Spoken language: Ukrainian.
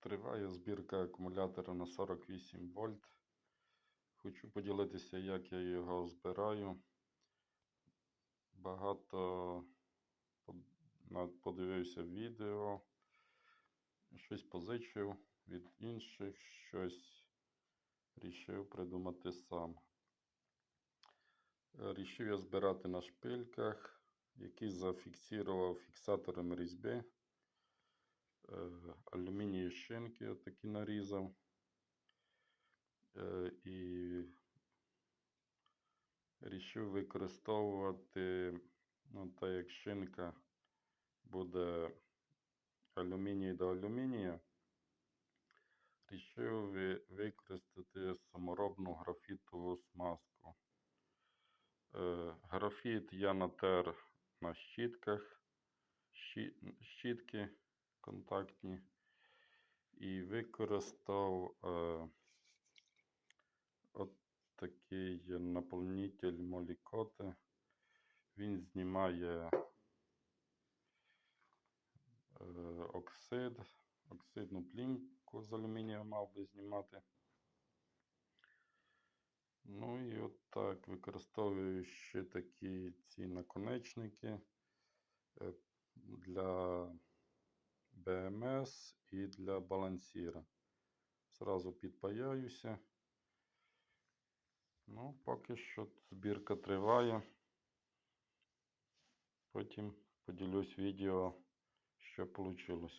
Триває збірка акумулятора на 48 вольт. Хочу поділитися, як я його збираю. Багато подивився відео, щось позичив від інших, щось рішив придумати сам. Рішив я збирати на шпильках, які зафіксував фіксатором різьби. Е, Алюмінієві шинки отакі нарізав. Е, І рішив використовувати, ну, так як шинка буде алюміній до алюмінія, рішив використати саморобну графітову смазку. Е, Графіт я натер на щітках, щітки контактні і використав е, от такий наповнитель молікоти. Він знімає е, оксид, оксидну плівку з алюмінія мав би знімати. Ну і от так, використовую ще такі ці наконечники е, для БМС і для балансіра. Зразу підпаяюся. Ну, поки що збірка триває. Потім поділюсь відео, що вийшло.